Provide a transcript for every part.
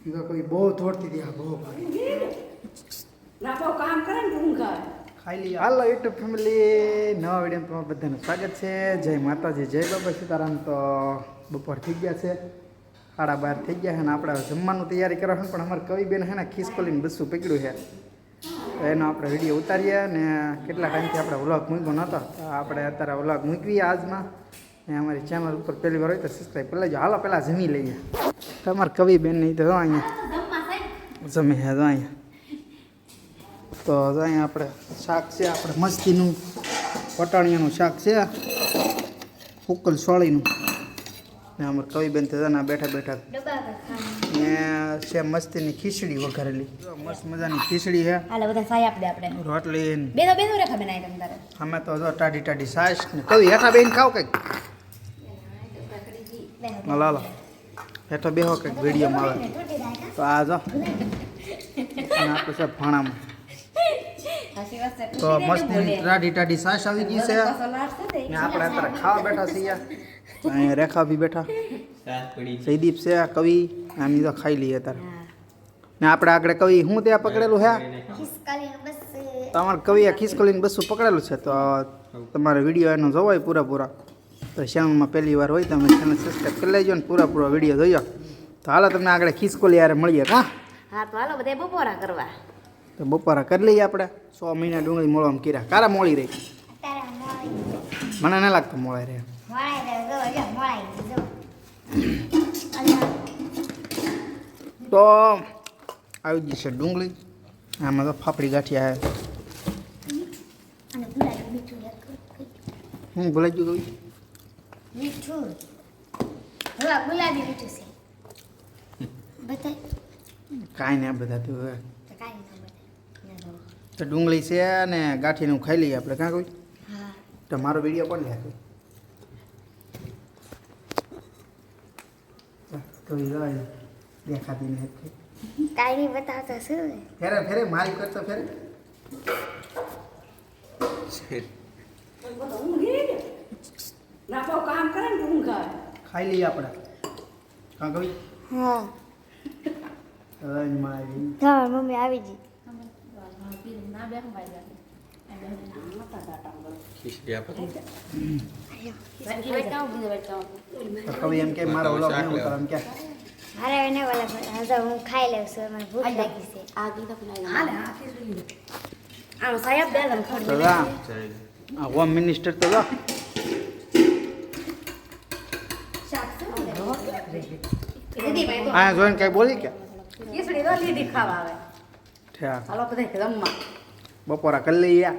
એ કવિ બહુ તોડતી હતી આ બહુ બહુ કામ કરે ને ઊંઘ આવે હાલો યુટ્યુબ ફેમિલી નવા વીડિયો તમારું બધાનું સ્વાગત છે. જય માતાજી જય બાબા સીતારામ. તો બપોર થઈ ગયા છે સાડા બાર થઈ ગયા છે ને આપણે જમવાનું તૈયારી કરવા પણ અમારે કવિબેન છે ને ખિસકોલીને બસું પકડ્યું છે. તો એનો આપણે વીડિયો ઉતારીએ ને કેટલા ટાઈમથી આપણે વ્લોગ મૂક્યો નહોતો તો આપણે અત્યારે વ્લોગ મૂકવીએ આજમાં ને અમારી ચેનલ ઉપર પહેલી વાર હોય તો સબસ્ક્રાઈબ કરી લેજો. હાલો પહેલાં જમી લઈએ. તમારે કવિબેન નહીં તો અહીંયા જમે હે તો અહીંયા તો અહીંયા આપણે શાક છે આપણે મસ્તીનું વટાણિયાનું શાક છે ઉકલ સોળીનું ને અમારે કવિબેન તો જના બેઠા બેઠા ને છે મસ્તીની ખીચડી વઘારેલી મસ્ત મજાની ખીચડી છે રોટલી બેનો બેનો અમે તો જો ટાઢી ટાઢી સાસ ને કવિ હેઠા બેન ખાવ કંઈક લાલા હેઠો બેહો કંઈક વિડીયોમાં આવે તો આ જો. અને આપણે છે છે તો મસ્તી ટાઢી ટાઢી સાસ આવી ગઈ છે. ને આપણે અત્યારે ખાવા બેઠા છીએ. અહીંયા રેખા બી બેઠા. જયદીપ છે, આ કવિ, આની તો ખાઈ લઈએ અત્યારે. ને આપણે આગળ કવિ શું ત્યાં પકડેલું હે? તમારે કવિએ ખિસકોલીને બસું પકડેલું છે, તો તમારે વીડિયો એનો જોવાય પૂરા તો ચેનલમાં પહેલી વાર હોય તમે ચેનલ સબસ્ક્રાઈબ કરી લેજો ને પૂરા પૂરા વીડિયો જોયો. તો હાલો તમને આગળ ખિસકોલી યારે મળીએ હા હા તો હાલો બધા બપોરા કરવા. તો બપોરા કરી લઈએ આપણે. સો મહિના ડુંગળી મોળવામાં કીરા કારા મોળી રહી? મને ન લાગતું મોળાઈ રહે. તો આવી ગઈ છે ડુંગળી. આમાં તો ફાફડી ગાંઠી આવે. હું ભૂલાઈ ગયું કવિ મીઠું. હવે ગુલાબી મીઠું છે. બતાય. કાંઈ નહીં બધા તો હવે. તો ડુંગળી છે ને ગાંઠીનું ખાઈ લઈએ આપણે. કાં કોઈ? તો મારો વીડિયો કોણ લે દેખાતી નથી કાંઈ. નહીં બતાવતો શું ફેરે ફેરે મારી કરતો ફેરે. બહુ કામ કરે ને ઊંઘ આવે ખાઈ લઈએ આપણે. કાં કવિ? હા. તમારી મમ્મી આવી ગઈ. તો કવિ એમ કે મારો વ્લોગ એમ કે. મારે એને હજુ હું ખાઈ લઉં છું મને ભૂખ લાગી છે. હા સાય આપી દે તમે આ હોમ મિનિસ્ટર તો આ જોઈને કઈ બોલી કે ખીચડી તો લીધી ખાવા આવે ઠીક. હાલો બધા રમવા. બપોરા કરી લઈએ.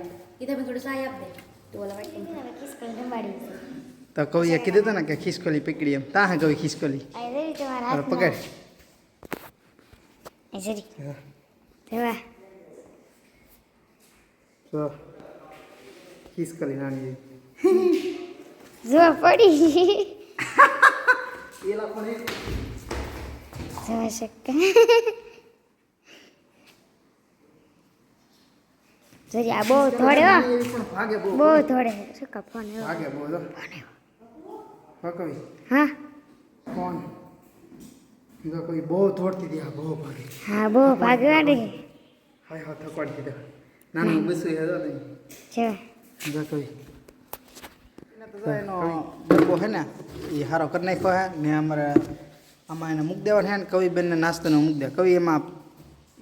એ તમે થોડું સાય આપ દે તો ઓલા વાઈ હવે કિસકોલ રમાડી તો કવિએ કીધું હતું ને કે ખિસકોલી પકડી એમ. તા હા કવિ ખિસકોલી અરે પકડ. જરી. તેવા તો ખિસકોલી નાની જો પડી. એ લોકોને જોઈ શકે જરી આ બહુ હો બહુ ધોડે શું કા ફોન ભાગે બહુ જો હા કવિ હા ફોન જો કોઈ બહુ ધોડતી હતી આ બહુ ભાગે હા બહુ ભાગવાડી હાય હા થકવાડી દીધા નાનું બસું હે તો છે જો જા કવિ એનો ડબ્બો હે ને એ હારો કરી નાખ્યો હે. ને અમારે આમાં એને મૂક દેવાનો હે ને કવિબેનને નાસ્તાને મૂક દે કવિ એમાં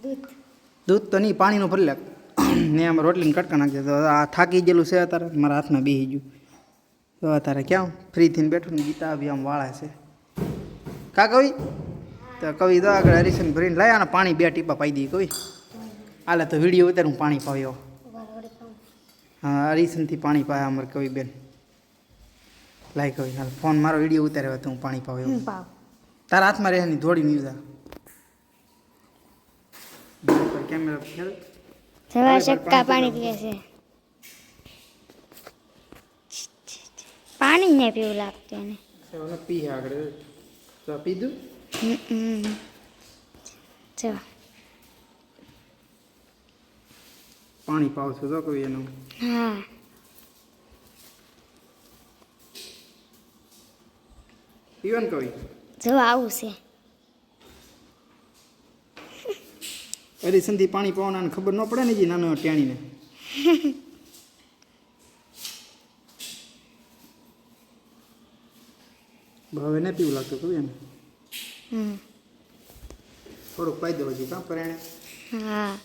દૂધ. દૂધ તો નહીં પાણીનું ભરી લે. ને આમાં રોટલીને કટકા નાખી દે તો આ થાકી ગયેલું છે અત્યારે મારા હાથમાં બેસી ગયું. તો અત્યારે ક્યાં? ફ્રી થઈને બેઠું ને ગીતા બી આમ વાળા છે. કા કવિ? તો કવિ તો આગળ હરીશન ભરીને લાયા અને પાણી બે ટીપા પાઈ દઈએ કવિ. હાલે તો વીડિયો ઉતાર હું પાણી પાવ્યો હા હરીશનથી પાણી પાયા અમારે કવિબેન. લાય હોય. હાલ ફોન મારો વીડિયો ઉતાર્યો તો હું પાણી પાવ તારા હાથમાં રહે ની ખેલ શક્કા પાણી પીએ છે. પાણી ને પીવું લાગતું એને. સેવન પી આગળ. તો પીધું? હમ. પાણી પાવ છું તો કોઈ એનું. હા. પીવાનું કવિ જો આવું છે સંધી પાણી પવન ખબર ન પડે ને જે નાનો ટેણીને. ભાવે ને પીવું લાગતું કવિ એને. હમ. થોડુંક પાઈ દેવું છે કાં પરાણે હા.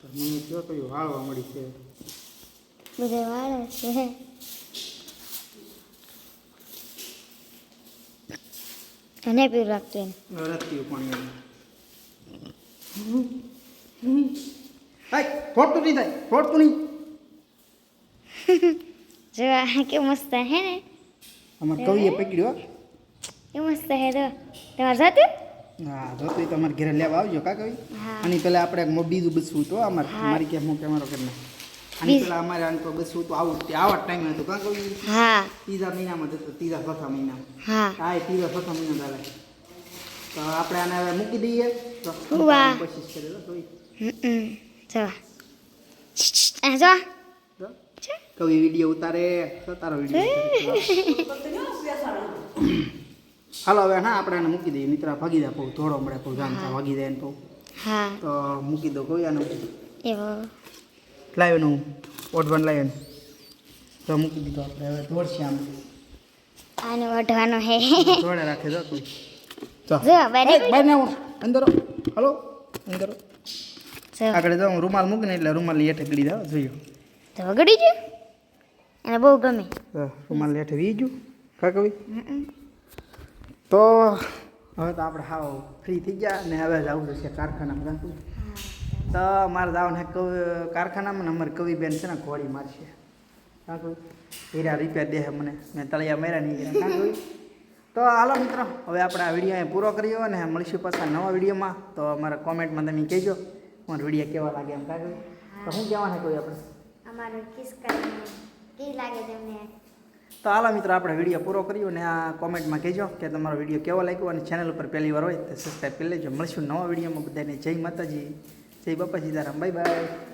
તો મને કયો કયું વાળવા મળી છે. બધે વાળે છે. અને પીવું લાગતું એને નથી પીવું પાણી હાય ફોડતું નહીં થાય ફોડતું નહીં. જોવા કે મસ્ત હે ને. અમારે કવિએ પકડ્યો એ મસ્ત હે તો. તમારે જાતું હા તો તમારે ઘરે લેવા આવજો કા કવિ? અને પેલા આપણે એક બીજું બસવું તો અમારે મારી કે હું કેમેરો કરી નાખ અમારે આને તો બસવું તો આવું તે આવા ટાઈમે હતું કા હા. ત્રીજા મહિનામાં જતો ત્રીજા ચોથા મહિનામાં હા. હા એ ત્રીજા ચોથા મહિના ચાલે તો આપણે આને હવે મૂકી દઈએ. તો કોશિશ જો. જો જો. કવિ વીડિયો ઉતારે. તો તારો વીડિયો હાલો હવે હા આપણે આને મૂકી દઈએ. મિત્ર ભાગી જાય બહુ ધોળો મળે બહુ જાણ ભાગી જાય ને બહુ હા. તો મૂકી દો કવિ આને એવો. લાવ્યો ને હું. ઓઢવાનું લાવ્યો ને તો મૂકી દીધો આપણે. હવે દોડશે આમ. આને ઓઢવાનો હે. દોડે રાખે જો તું જો. બને ને આવો અંદર હલો? અંદર આવો. જો. આગળ જાઉં રૂમાલ મૂકીને એટલે રૂમાલ હેઠે ગળી જાવ જોયો તો વગડી ગયો? એને બહુ ગમે. રૂમાલ હેઠે વી ગયું. કા તો હવે તો આપણે હાવ ફ્રી થઈ ગયા અને હવે જવું છે કારખાનામાં. તો મારે જવાનું ને કવિ કારખાનામાં ને અમારી કવિબેન છે ને ઘોડી મારશે. કાં હીરા રિપેર દે મને. મેં તળિયા માર્યા નહીં તો હાલો મિત્રો હવે આપણે આ વીડિયો અહીં પૂરો કર્યો અને મળીશું પાછા નવા વિડીયોમાં. તો અમારા કોમેન્ટમાં તમે કહેજો મારો વીડિયો કેવા લાગે એમ કાં તો શું કહેવાના કોઈ આપણે? અમારો કિસ કેવી લાગે તમને? તો હાલો મિત્રો આપણે વીડિયો પૂરો કર્યો ને આ કોમેન્ટમાં કહેજો કે તમારો વીડિયો કેવો લાગ્યો અને ચેનલ ઉપર પહેલી વાર હોય તો સબસ્ક્રાઈબ કરી લેજો. મળશું નવા વિડીયોમાં બધાને. જય માતાજી. જય બાપા સીતારામ બાય બાય ભાઈ આજ